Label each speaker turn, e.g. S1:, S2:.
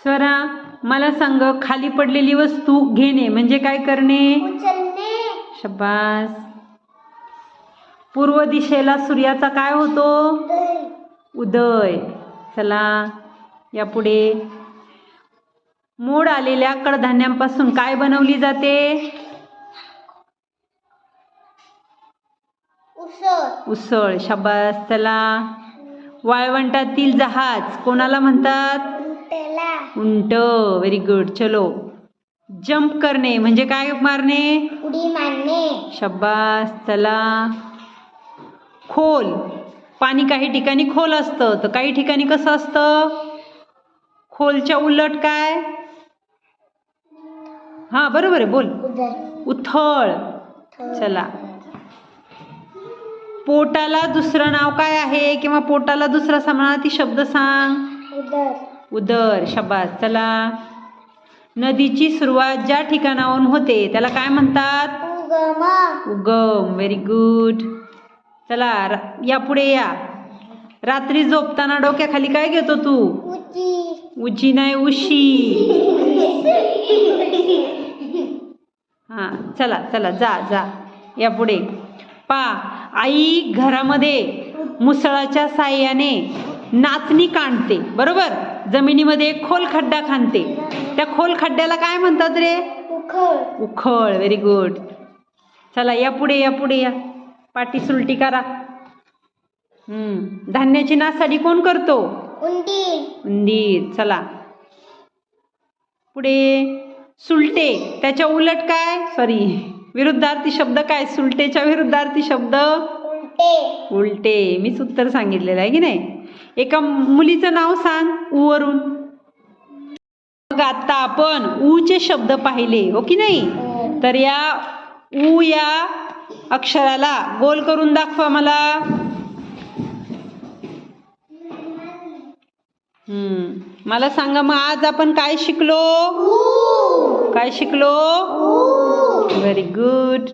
S1: स्वरा मला सांग खाली पडलेली वस्तू घेणे म्हणजे काय करणे? शब्बास. पूर्व दिशेला सूर्याचा काय होतो?
S2: उदय.
S1: चला यापुढे. मोड आलेल्या कडधान्यांपासून काय बनवली जाते?
S2: उसळ.
S1: शाबास चला. वाळवंटातील जहाज कोणाला म्हणतात? उंट व्हेरी गुड चलो. जंप करणे म्हणजे काय मारणे?
S2: उडी मारणे.
S1: शब्बास चला खोल. पाणी काही ठिकाणी खोल असतं. तर काही ठिकाणी कसं असतं? खोलच्या उलट काय? हा बरोबर आहे. बोल. उथळ. चला. पोटाला दुसरं नाव काय आहे? किंवा पोटाला दुसरा समानार्थी शब्द सांग.
S2: उदर
S1: शबास. चला. नदीची सुरुवात ज्या ठिकाणाहून होते त्याला काय म्हणतात?
S2: उगम.
S1: उगम. व्हेरी गुड चला या पुढे या. रात्री झोपताना डोक्याखाली काय घेतो तू?
S2: उची.
S1: नाही उशी. हा चला चला जा जा. या पुढे पा आई घरामध्ये मुसळाच्या साह्याने नाचणी काढते बरोबर? जमिनीमध्ये खोल खड्डा खांदते. त्या खोल खड्ड्याला काय म्हणतात रे?
S2: उखळ.
S1: उखळ व्हेरी गुड चला या पुढे या पुढे या. पाठी सुलटी करा. हम्म. धान्याची नासाडी कोण करतो? उंदीर चला. पुढे. सुलटे. त्याच्या उलट काय? सॉरी विरुद्धार्थी शब्द काय? सुलटेच्या विरुद्धार्थी शब्द? उलटे. मीच उत्तर सांगितलेलं आहे की नाही? एका मुलीचं नाव सांग ऊ वरून. मग आता आपण ऊचे शब्द पाहिले हो की नाही? तर या ऊ या अक्षराला गोल करून दाखवा मला. हम्म. मला सांगा मग आज आपण काय शिकलो? काय शिकलो? Very good